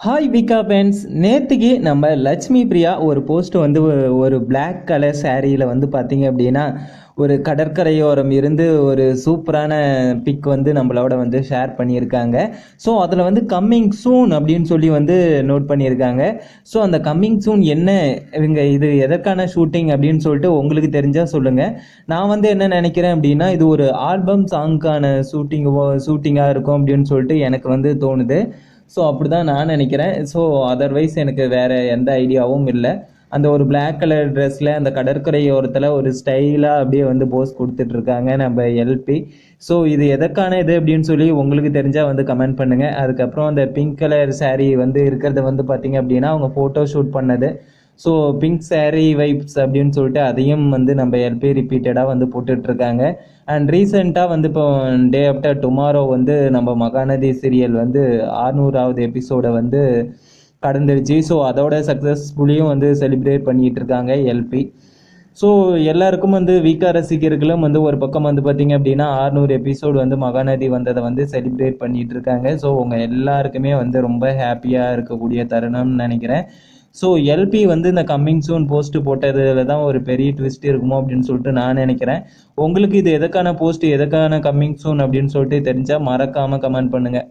Hi விகா fans நேற்றுக்கு நம்ம லட்சுமி பிரியா ஒரு போஸ்ட் வந்து ஒரு பிளாக் கலர் சேரீயில் வந்து பார்த்தீங்க அப்படின்னா ஒரு கடற்கரையோரம் இருந்து ஒரு சூப்பரான பிக் வந்து நம்மளோட வந்து ஷேர் பண்ணியிருக்காங்க. ஸோ அதில் வந்து கம்மிங் சூன் அப்படின்னு சொல்லி வந்து நோட் பண்ணியிருக்காங்க. ஸோ அந்த கம்மிங் சூன் என்ன இவங்க இது எதற்கான ஷூட்டிங் அப்படின்னு சொல்லிட்டு உங்களுக்கு தெரிஞ்சால் சொல்லுங்கள் நான் வந்து என்ன நினைக்கிறேன் அப்படின்னா இது ஒரு ஆல்பம் சாங்க்கான ஷூட்டிங் ஷூட்டிங்காக இருக்கும் அப்படின்னு சொல்லிட்டு எனக்கு வந்து தோணுது. ஸோ அப்படி தான் நான் நினைக்கிறேன். ஸோ அதர்வைஸ் எனக்கு வேறு எந்த ஐடியாவும் இல்லை. அந்த ஒரு பிளாக் கலர் ட்ரெஸ்ஸில் அந்த கடற்கரையோரத்தில் ஒரு ஸ்டைலாக அப்படியே வந்து போஸ் கொடுத்துட்ருக்காங்க நம்ம எல்பி ஸோ இது எதற்கான இது அப்படின்னு சொல்லி உங்களுக்கு தெரிஞ்சால் வந்து கமெண்ட் பண்ணுங்கள் அதுக்கப்புறம் அந்த பிங்க் கலர் சாரீ வந்து இருக்கிறத வந்து பார்த்தீங்க அப்படின்னா அவங்க ஃபோட்டோ ஷூட் பண்ணது. ஸோ பிங்க் saree வைப்ஸ் அப்படின்னு சொல்லிட்டு அதையும் வந்து நம்ம எல்பி ரிப்பீட்டடாக வந்து போட்டுட்ருக்காங்க. அண்ட் ரீசெண்டாக வந்து இப்போ டே ஆஃப்டர் டுமாரோ வந்து நம்ம மகாநதி சீரியல் வந்து ஆறுநூறாவது எபிசோடை வந்து கடந்துருச்சு ஸோ அதோட சக்ஸஸ்ஃபுல்லியும் வந்து செலிப்ரேட் பண்ணிகிட்டு இருக்காங்க எல்பி ஸோ எல்லாருக்கும் வந்து வீக்கா ரசிகர்களும் வந்து ஒரு பக்கம் வந்து பார்த்தீங்க அப்படின்னா ஆறுநூறு எபிசோடு வந்து மகாநதி வந்ததை வந்து செலிப்ரேட் பண்ணிட்டு இருக்காங்க ஸோ உங்கள் எல்லாருக்குமே வந்து ரொம்ப ஹாப்பியாக இருக்கக்கூடிய தருணம்னு நினைக்கிறேன். ஸோ எல்பி வந்து இந்த கம்மிங் சூன் போஸ்ட் போட்டதுல தான் ஒரு பெரிய ட்விஸ்ட் இருக்குமோ அப்படின்னு சொல்லிட்டு நான் நினைக்கிறேன். உங்களுக்கு இது எதுக்கான போஸ்ட் எதுக்கான கம்மிங் சூன் அப்படின்னு சொல்லிட்டு தெரிஞ்சால் மறக்காமல் கமெண்ட் பண்ணுங்கள்